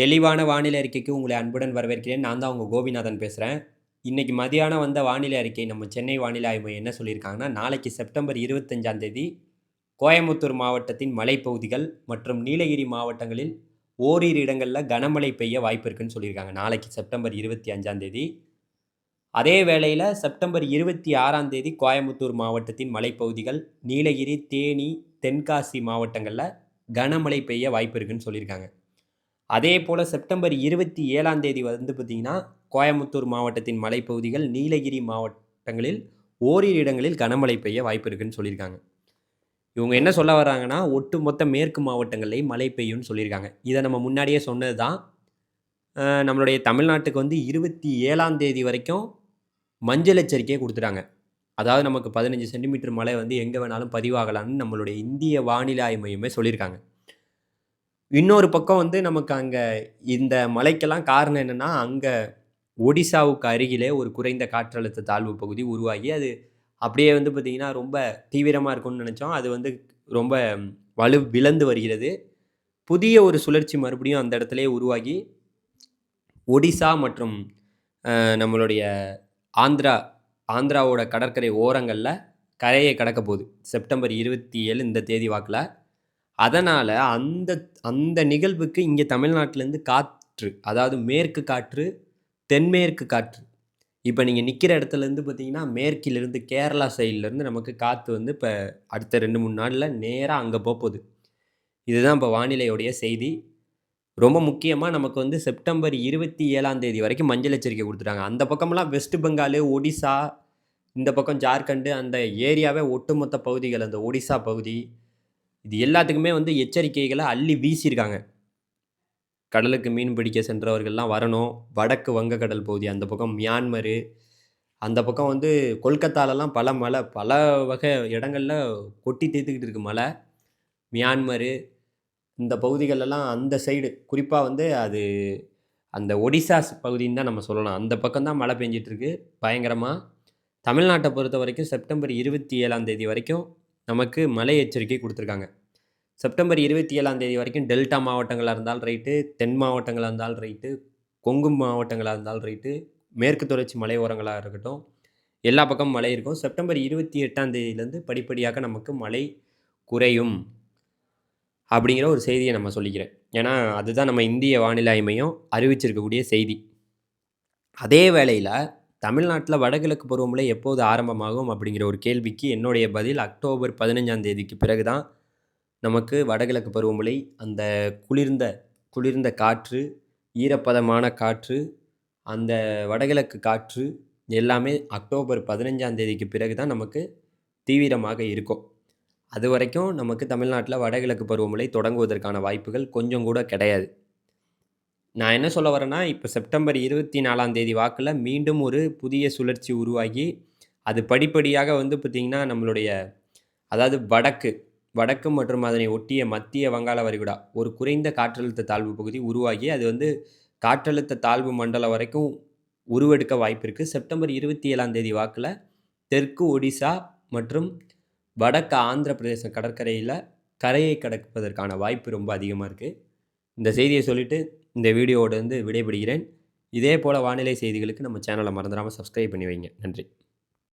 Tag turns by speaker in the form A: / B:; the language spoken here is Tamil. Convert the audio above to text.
A: தெளிவான வானிலை அறிக்கைக்கு உங்களை அன்புடன் வரவேற்கிறேன். நான் தான் உங்கள் கோபிநாதன் பேசுகிறேன் இன்றைக்கி மதியானம் வந்த வானிலை அறிக்கை நம்ம சென்னை வானிலை ஆய்வு மையம் என்ன சொல்லியிருக்காங்கன்னா நாளைக்கு செப்டம்பர் இருபத்தஞ்சாம் தேதி கோயம்புத்தூர் மாவட்டத்தின் மலைப்பகுதிகள் மற்றும் நீலகிரி மாவட்டங்களில் ஓரிரு இடங்களில் கனமழை பெய்ய வாய்ப்பு இருக்குன்னு சொல்லியிருக்காங்க. நாளைக்கு செப்டம்பர் இருபத்தி அஞ்சாம் தேதி. அதே வேளையில் செப்டம்பர் இருபத்தி ஆறாம் தேதி கோயம்புத்தூர் மாவட்டத்தின் மலைப்பகுதிகள் நீலகிரி தேனி தென்காசி மாவட்டங்களில் கனமழை பெய்ய வாய்ப்பு இருக்குன்னு சொல்லியிருக்காங்க. அதே போல் செப்டம்பர் இருபத்தி ஏழாம் தேதி வந்து பார்த்திங்கன்னா கோயம்புத்தூர் மாவட்டத்தின் மலைப்பகுதிகள் நீலகிரி மாவட்டங்களில் ஓரிரு இடங்களில் கனமழை பெய்ய வாய்ப்பு இருக்குன்னு சொல்லியிருக்காங்க. இவங்க என்ன சொல்ல வர்றாங்கன்னா ஒட்டுமொத்த மேற்கு மாவட்டங்கள்லேயும் மழை பெய்யும்னு சொல்லியிருக்காங்க. இதை நம்ம முன்னாடியே சொன்னது தான் நம்மளுடைய தமிழ்நாட்டுக்கு வந்து இருபத்தி ஏழாம் தேதி வரைக்கும் மஞ்சள் எச்சரிக்கையை கொடுத்துட்டாங்க. அதாவது நமக்கு பதினஞ்சு சென்டிமீட்டர் மழை வந்து எங்கே வேணாலும் பதிவாகலாம்னு நம்மளுடைய இந்திய வானிலை ஆய்வு மையமே சொல்லியிருக்காங்க. இன்னொரு பக்கம் வந்து நமக்கு அங்கே இந்த மலைக்கெல்லாம் காரணம் என்னென்னா அங்கே ஒடிசாவுக்கு அருகிலே ஒரு குறைந்த காற்றழுத்த தாழ்வு பகுதி உருவாகி அது அப்படியே வந்து பார்த்திங்கன்னா ரொம்ப தீவிரமாக இருக்கும்னு நினச்சோம். அது வந்து ரொம்ப வலு விழந்து வருகிறது. புதிய ஒரு சுழற்சி மறுபடியும் அந்த இடத்துலையே உருவாகி ஒடிசா மற்றும் நம்மளுடைய ஆந்திரா ஆந்திராவோட கடற்கரை ஓரங்களில் கரையை கடக்க போகுது. செப்டம்பர் இருபத்தி ஏழு இந்த தேதி வாக்கில். அதனால் அந்த அந்த நிகழ்வுக்கு இங்கே தமிழ்நாட்டிலேருந்து காற்று அதாவது மேற்கு காற்று தென்மேற்கு காற்று. இப்போ நீங்கள் நிற்கிற இடத்துலேருந்து பார்த்தீங்கன்னா மேற்கிலிருந்து கேரளா சைட்லேருந்து நமக்கு காற்று வந்து இப்போ அடுத்த ரெண்டு மூணு நாளில் நேராக அங்கே போகுது. இதுதான் இப்போ வானிலையுடைய செய்தி. ரொம்ப முக்கியமாக நமக்கு வந்து செப்டம்பர் இருபத்தி ஏழாம் தேதி வரைக்கும் மஞ்சள் எச்சரிக்கை கொடுத்துட்டாங்க. அந்த பக்கமெல்லாம் வெஸ்ட் பெங்கால் ஒடிசா இந்த பக்கம் ஜார்க்கண்டு அந்த ஏரியாவே ஒட்டுமொத்த பகுதிகள் அந்த ஒடிசா பகுதி இது எல்லாத்துக்குமே வந்து எச்சரிக்கைகளை அள்ளி வீசியிருக்காங்க. கடலுக்கு மீன் பிடிக்க சென்றவர்கள்லாம் வரணும். வடக்கு வங்கக்கடல் பகுதி அந்த பக்கம் மியான்மரு அந்த பக்கம் வந்து கொல்கத்தாலலாம் பல மலை பல வகை இடங்களில் கொட்டி தீர்த்துக்கிட்டு இருக்குது மலை. மியான்மரு இந்த பகுதிகளெல்லாம் அந்த சைடு குறிப்பாக வந்து அது அந்த ஒடிசா பகுதின்னு தான் நம்ம சொல்லலாம். அந்த பக்கம் தான் மழை பெஞ்சிட்ருக்கு பயங்கரமாக தமிழ்நாட்டை பொறுத்த வரைக்கும் செப்டம்பர் இருபத்தி ஏழாம் தேதி வரைக்கும் நமக்கு மழை எச்சரிக்கை கொடுத்துருக்காங்க. செப்டம்பர் இருபத்தி ஏழாம் தேதி வரைக்கும் டெல்டா மாவட்டங்களாக இருந்தாலும் ரைட்டு தென் மாவட்டங்களாக இருந்தாலும் ரைட்டு கொங்கு மாவட்டங்களாக இருந்தாலும் ரைட்டு மேற்கு தொடர்ச்சி மலையோரங்களாக இருக்கட்டும் எல்லா பக்கமும் மழை இருக்கும். செப்டம்பர் இருபத்தி எட்டாம் தேதியிலேருந்து படிப்படியாக நமக்கு மழை குறையும் அப்படிங்கிற ஒரு செய்தியை நம்ம சொல்லிக்கிறேன். ஏன்னா அதுதான் நம்ம இந்திய வானிலை மையம் அறிவிச்சிருக்கக்கூடிய செய்தி. அதே வேளையில் தமிழ்நாட்டில் வடகிழக்கு பருவமழை எப்போது ஆரம்பமாகும் அப்படிங்கிற ஒரு கேள்விக்கு என்னுடைய பதில் அக்டோபர் பதினஞ்சாம் தேதிக்கு பிறகு தான் நமக்கு வடகிழக்கு பருவமழை அந்த குளிர்ந்த குளிர்ந்த காற்று ஈரப்பதமான காற்று அந்த வடகிழக்கு காற்று எல்லாமே அக்டோபர் பதினஞ்சாம் தேதிக்கு பிறகு தான் நமக்கு தீவிரமாக இருக்கும். அது வரைக்கும் நமக்கு தமிழ்நாட்டில் வடகிழக்கு பருவமழை தொடங்குவதற்கான வாய்ப்புகள் கொஞ்சம் கூட கிடையாது. நான் என்ன சொல்ல வரேன்னா இப்போ செப்டம்பர் இருபத்தி நாலாம் தேதி வாக்கில் மீண்டும் ஒரு புதிய சுழற்சி உருவாகி அது படிப்படியாக வந்து பார்த்திங்கன்னா நம்மளுடைய அதாவது வடக்கு வடக்கு மற்றும் அதனை ஒட்டிய மத்திய வங்காள வரிகுடா ஒரு குறைந்த காற்றழுத்த தாழ்வு பகுதி உருவாகி அது வந்து காற்றழுத்த தாழ்வு மண்டலம் வரைக்கும் உருவெடுக்க வாய்ப்பு இருக்குது செப்டம்பர் இருபத்தி ஏழாம் தேதி வாக்கில் தெற்கு ஒடிசா மற்றும் வடக்கு ஆந்திர பிரதேச கடற்கரையில் கரையை கடப்பதற்கான வாய்ப்பு ரொம்ப அதிகமாக இருக்குது இந்த செய்தியை சொல்லிவிட்டு இந்த வீடியோவோட வந்து விடைபெறுகிறேன். இதே போல் வானிலை செய்திகளுக்கு நம்ம சேனலை மறந்துடாமல் சப்ஸ்கிரைப் பண்ணி வைங்க. நன்றி.